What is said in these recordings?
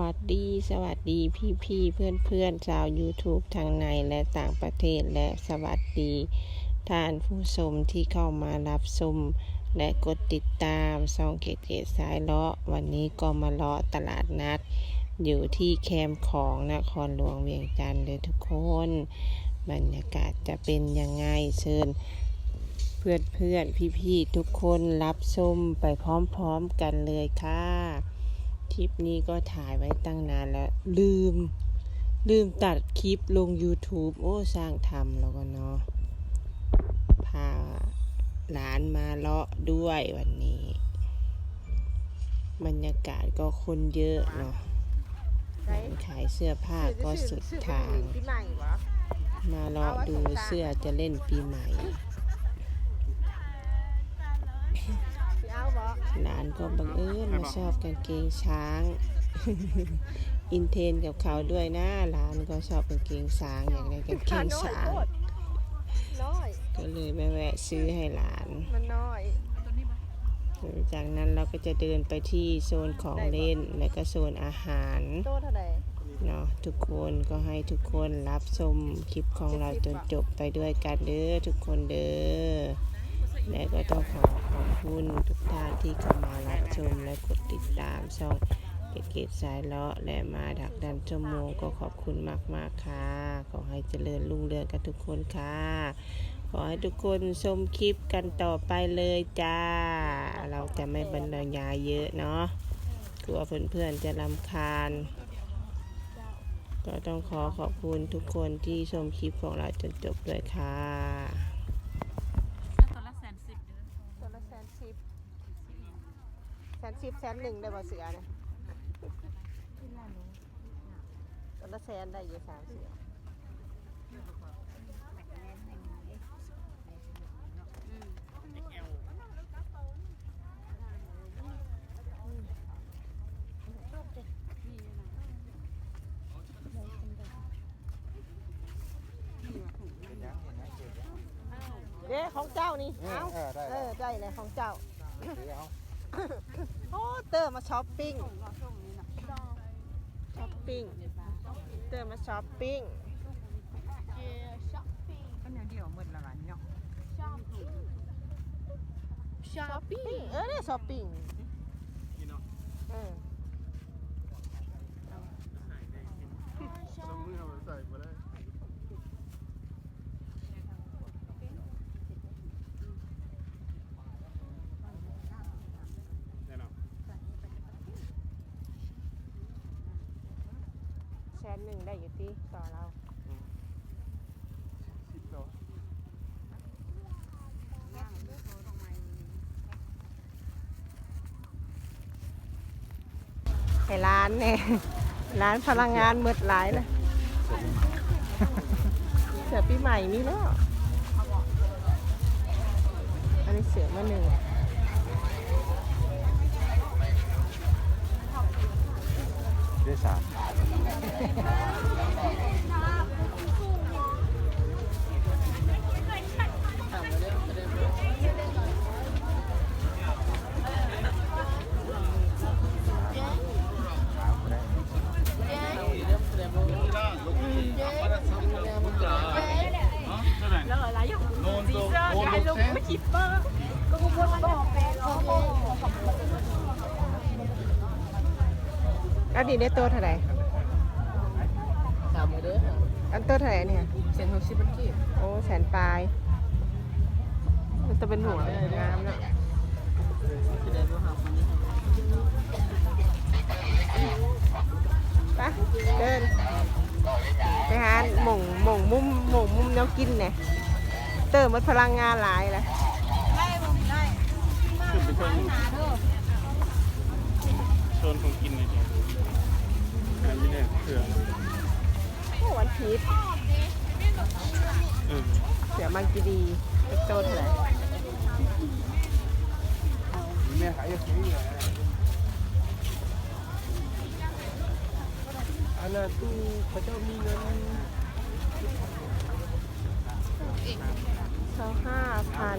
วัสดี สวัสดีพี่พี่เพื่อนเพื่อนชาว YouTube ทั้งในและต่างประเทศและสวัสดี ท่านผู้ชมที่เข้ามารับชมและกดติดตามช่องเกตเกตสายเลาะวันนี้ก็มาเลาะตลาดนัด อยู่ที่แคมป์ของนครหลวงเวียงจันทร์เลยทุกคน บรรยากาศจะเป็นยังไงเชิญเพื่อนเพื่อนพี่พี่ทุกคนรับชมไปพร้อมๆกันเลยค่ะ คลิปนี้ก็ถ่ายไว้ตั้งนานแล้ว ลืม ลืมตัดคลิปลง YouTube โอ้ สร้างทำแล้วก็เนาะพาหลานมาเลาะด้วยวันนี้ บรรยากาศก็คนเยอะเนาะขายเสื้อผ้าก็สุดทาง มาเลาะดูเสื้อจะเล่นปีใหม่ หลานก็บังเอิญมาชอบกางเกงช้าง อินเทรนกับเขาด้วยนะหลานก็ชอบกางเกงช้างอย่างไรกางเกงช้างน้อยก็เลยแม่แวะซื้อให้หลาน มันน้อยจากนั้นเราก็จะเดินไปที่โซนของเล่นและก็โซนอาหารโตเท่าไหร่เนาะทุกคนก็ให้ทุกคนรับชมคลิปของเราจนจบไปด้วยกันเด้อทุกคนเด้อ และก็ต้องขอขอบคุณทุกท่านที่เข้ามารับชมและกดติดตามช่องเกตเกตสายเลาะและมาดักดันชั่วโมงก็ขอบคุณมาก ๆ ค่ะ ขอให้เจริญรุ่งเรืองกันทุกคนค่ะ ขอให้ทุกคนชมคลิปกันต่อไปเลยจ้า เราจะไม่บรรยายเยอะเนาะกลัวเพื่อน ๆ จะรำคาญก็ต้องขอขอบคุณทุกคนที่ชมคลิปของเราจนจบด้วยค่ะ ตัวละแสนสิบเด้อ ตัวละแสนสิบแส นสิบแสนหนึ่งได้บ่เสือเนี่ยตัวละแสนได้อยู่สามเสือเด้ของเจ้านี่ เอาเออได้เออได้เลยของเจ้า เดี๋ยว โอ้เตอร์มาช้อปปิ้งช้อปปิ้งเตอร์มาช้อปปิ้งก็แนวเดียวหมดละวันเนาะช้อปปิ้งเออเนี่ยช้อปปิ้งเออเอามือเอาใส่มาได้แสนหนึ่งได้อยู่ที่ต่อเรา สิบโล ให้ร้านเนี่ยร้านพลังงานหมดหลายเลยเสือปีใหม่มีแล้วอันนี้เสือมาหนึ่งได้สาม แล้วดีได้ตัวเท่าไหร่สามเด้ออันตัวเท่าไหร่เนี่ยเซนหกสิบบัญชีโอ้แสนปลาย มันจะเป็นหัวงามเลยคือได้บ่หาคนนี้ไปเดินไปหาหม่งหม่งมุมหม่งมุมแนวกินเนี่ย เติมมันพลังงานหลายเลยคือไปโซนโซนของกินเลยจ้ะอันนี้เนี่ยเครื่อโอ้วันพีชเออเสือมังกีดีเป็นโตเท่าไหร่แม่ขายอย่างนี้แหละอันนั้นตู้พระเจ้ามีเงิน เขาห้าพัน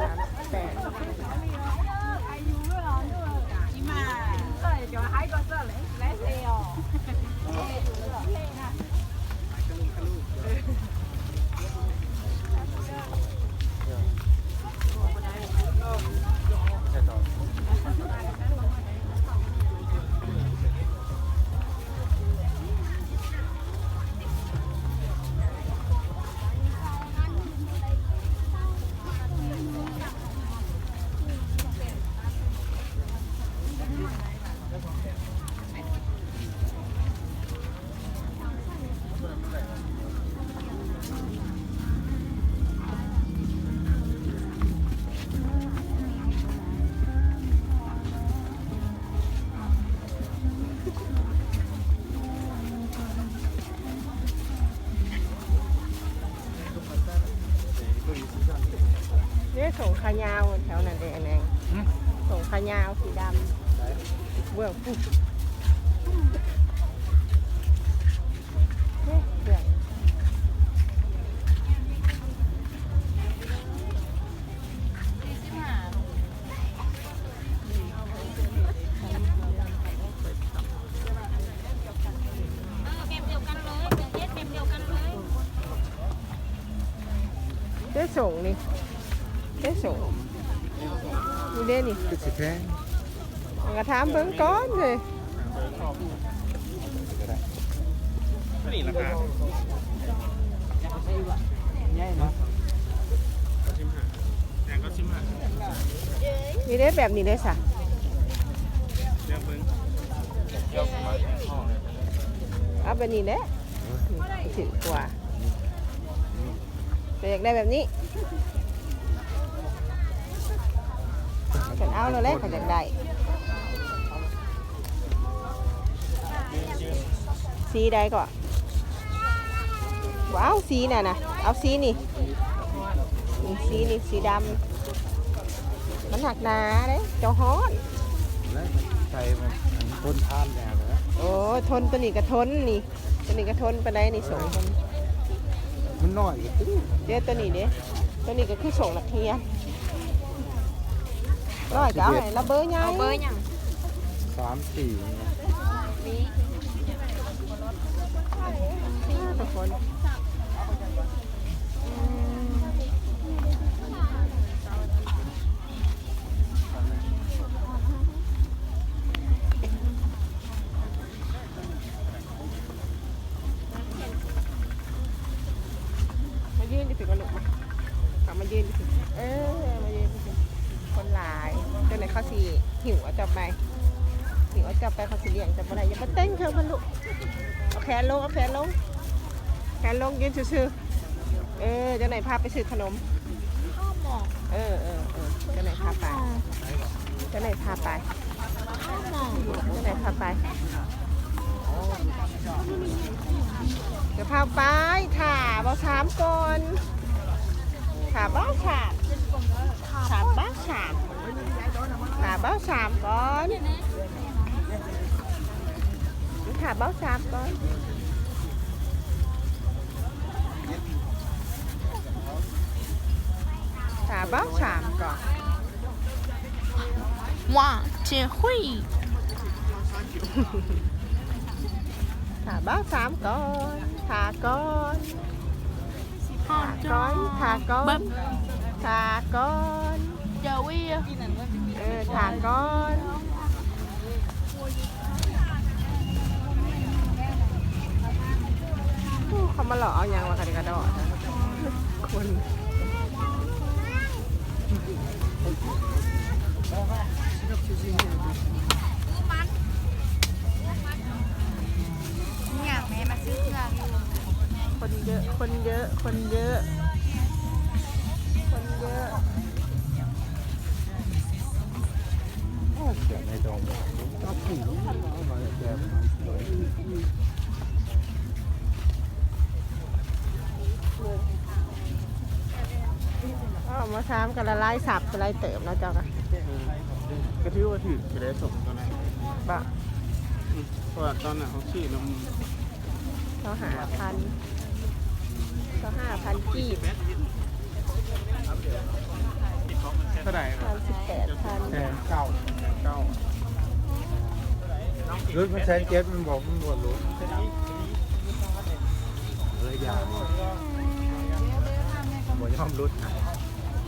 สามแสน你们，这就还搁这来来谁哦？ายาวแถวนั้นเองแองส่งขายาวสีดำเบื้องปุ๊บ ถามเบิ่งก้อนเลยนี่ราคามีได้แบบนี้ได้สะเอาแบบนี้แหละถือกว่าแต่อยากได้แบบนี้ฉันเอาแล้วแหละเขาอยากได้ สีใดก่อนว้าวสีน่ะนะเอาสีนี่นี่สีนี่สีดำมันหนักหนาเด้เจ้าฮ้อนแล้วใจมันต้นทานแล้วนะโอ้ทนตัวนี้ก็ทนนี่ตัวนี้ก็ทนไปได้นี่ส่งคนมันน้อยก็ตื้อเดี๋ยวตัวนี้เด้ตัวนี้ก็คือส่งนักเรียนร้อยก็เอาให้ระเบอร์ใหญ่เอาเบอร์หยังสามสี่ทุก คนมายืนดิถึงกันลูกมากลับมายืนดิถึงเออ มายืนดิถึงคนหลายจนไหนเขาสีหิวจับไปหิวเอาจับไปเขาสีเลี้ยงจับอะไรอย่ามาเต้นเธอมันลูกเอาแขนลงเอาแขนลง แขนลงยืนซื่อๆเออจ้าไหนพาไปซื้อขนม ข้าวหมอกเออเออเออจ้าไหนพาไปจ้าไหนพาไปข้าวหมอกจ้าไหนพาไปเดี๋ยวพาไปถ่าบอสามก่อนถ่าบ้าสามถาบ้าสามถ่าบ้าสามก่อนถ่าบ้าสามก่อนถ่าบ้าสามก่อน ว่าเจ้หุยถาบ้าสามก่อนถาก่อนฮอถาดก่อนถาก่อนถาก่อนเจาวิเออถาก่อนอู้เขามาหลอกเอายางมากันกระโดดนะคน อยากแม่มาซื้อเครื่องอยู่คนเยอะ คนเยอะ คนเยอะ คนเยอะเสียในตรงก็ผีมาแจม ก็มาซ้ำกันละลายสับกันลายเติมนะเจ้าค่ะก็ถือว่าถือไปได้ส่งตอนไหนบะเพราะว่าตอนนั้นเขาชื่อลเขาหาพันเขาหาพันกีบำเท่าไหร่พันสิบแปดพันแสนเก้าแสนเก้ารุ่นมันแสนเจ็ดมันบอกมันหมดรุ่นเลยยาวหมดยอมรุ่นนะสอง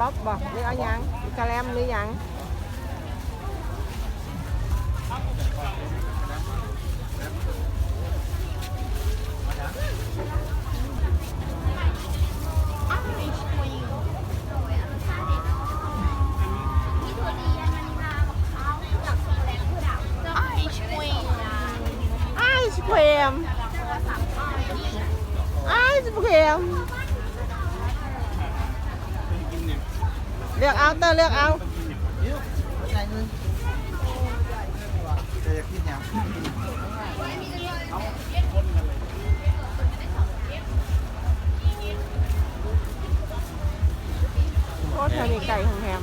อะไก่ป๊อกบ่หรือเอายังกะแลมหรือยังไอศครีมไอศครีม เลือกเอาเตอร์เลือกเอาจะกินยังโอ้แถวนี้ไก่ของแฮม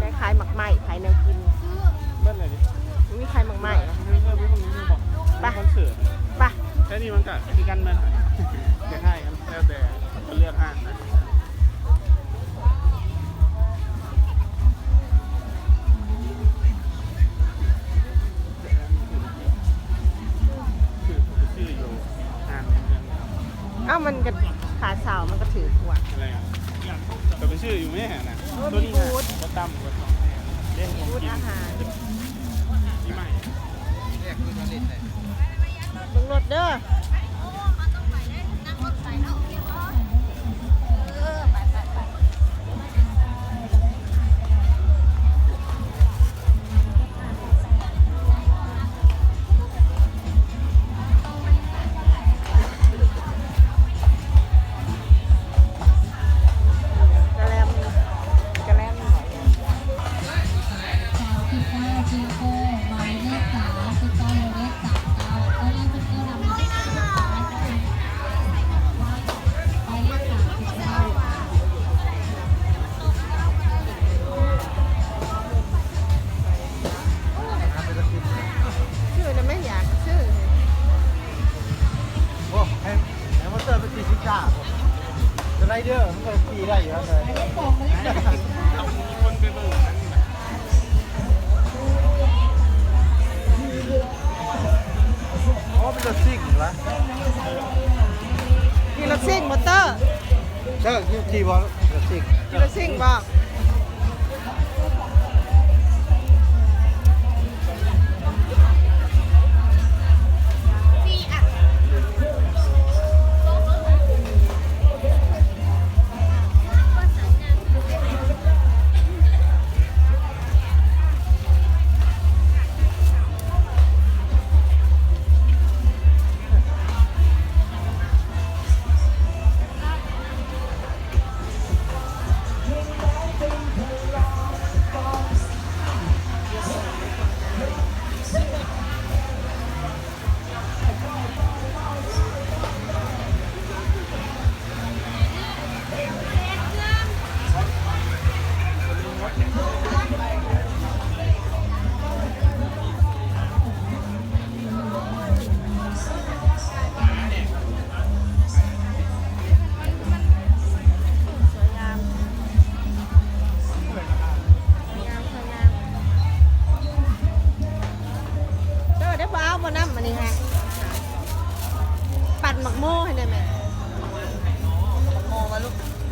ได้ขายหมักไหม้ขายแนวกินเบิ้ลเลยดิมีขายหมักไหม้นะเบิ้ลเบิ้ลเบิ้ลเบิ้ลบอกไปคอนเสิร์ตไปแค่นี้มันก็คือกันมัน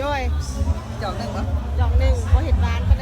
ด้วย จอกหนึ่งปะจอกหนึ่งพอเห็นร้านไป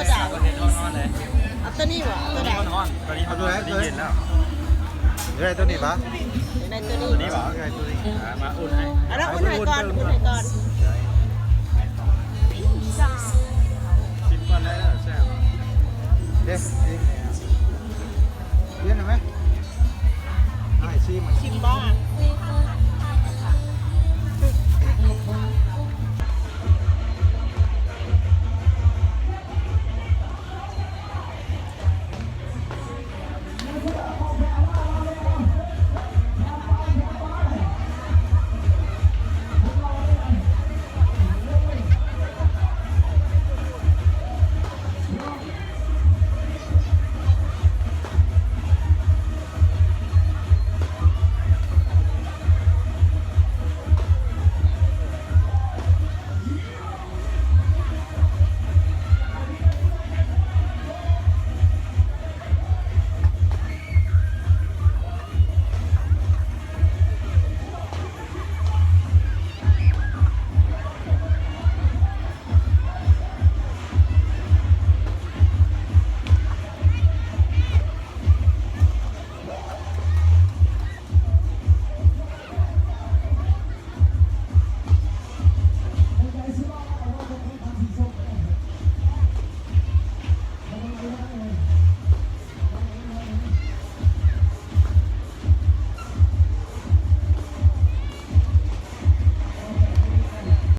บ่เอาตัวใดเห็นอนเลยเอาตัวนี้บ่เอาตัวใดนอนตอนนี้เขาดูดีเย็นแล้วเฮ้ยตัวนี้ปะในตัวนี้ตัวนี้ปะไงตัวนี้มาอุ่นให้เอาแล้วอุ่นให้ก่อนอุ่นให้ก่อนชิมก่อนได้แล้วแซ่บเด็ดเย็นไหมไอ้ชิมชิมบ้าง